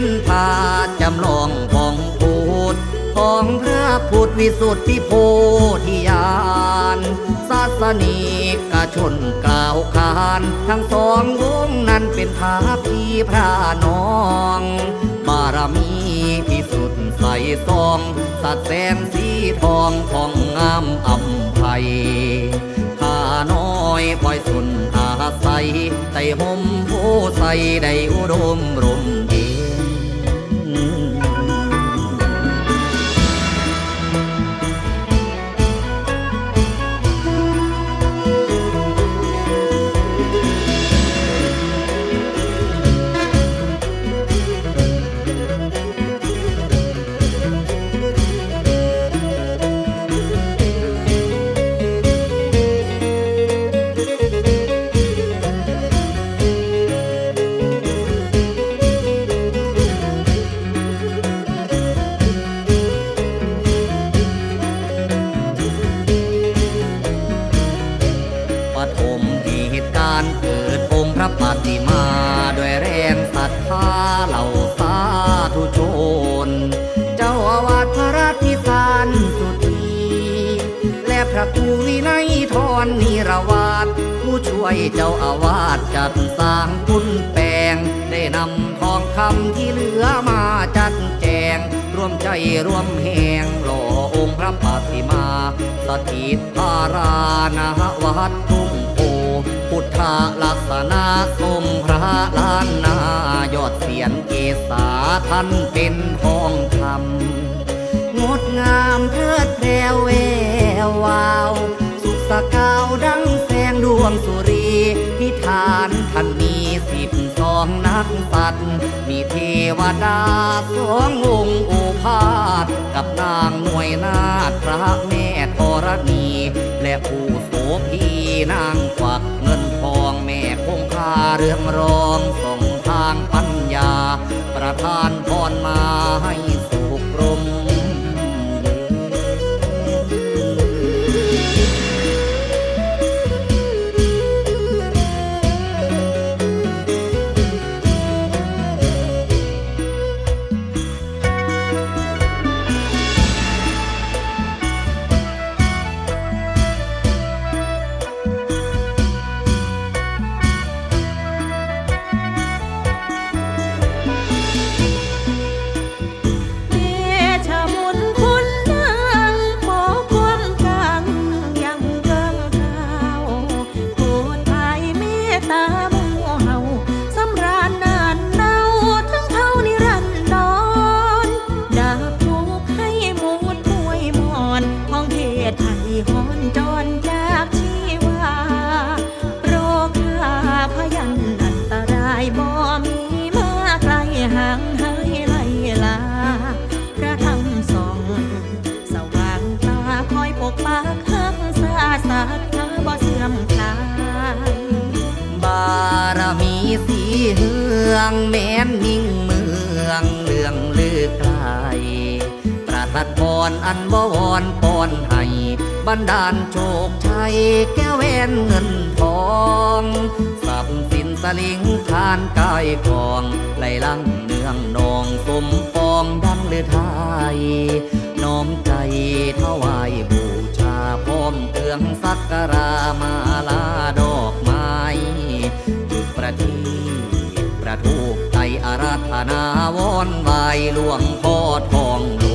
นพาจำลองของพูดของพระพุทธวิสุทธิโพธิญาณศาสนิกชนกล่าวขาน ทั้งสององค์นั้นเป็นพาพีพระน้อง บารมีพิสุทธิ์ใส่ซองสัดแสงสีทองทองงามอ่ำไพข้าน้อยปล่อยสุนอาศัยใต่ห่มผู้ใสได้อุดมรมเย รนิรวาสผู้ช่วยเจ้าอาวาสจัดสร้างคุณแปลง ได้นำทองคำที่เหลือมาจัดแจง ร่วมใจร่วมแหงหล่อองค์พระปฏิมา สถิตพารานาวัดทุ่งโพพุทธลักษณะสมพระลานนายอดเสียนเกษาท่านเป็นทองคำงดงามเทิดแพ วงสุรีพิธานท่านมีสิบสองนักสัตว์ มีเทวดาสององค์โอภาส กับนางหน่วยนาถพระแม่ธรณี และผู้โสพีนางกวักเงินทองแม่คงคาเรื่องรองส่งทางปัญญา ประทานพรมาให้าสัตว์บ่เสื่อมคลาย บารมีสีเฮืองแม้นมิ่งเมืองเรื่องลือไกลประทัดพรอันบวรปอนให้บันดาลโชคชัยแก้วแหวนเงินทองสับสินสลิงทานกายกองไหลลังเนืองนองสมปองดังเลือไทยน้อมใจถวายืองสักการามาลาดอกไม้จุดประทีปประทูปใจอาราธนาวอนไหวหลวงพ่อทองหล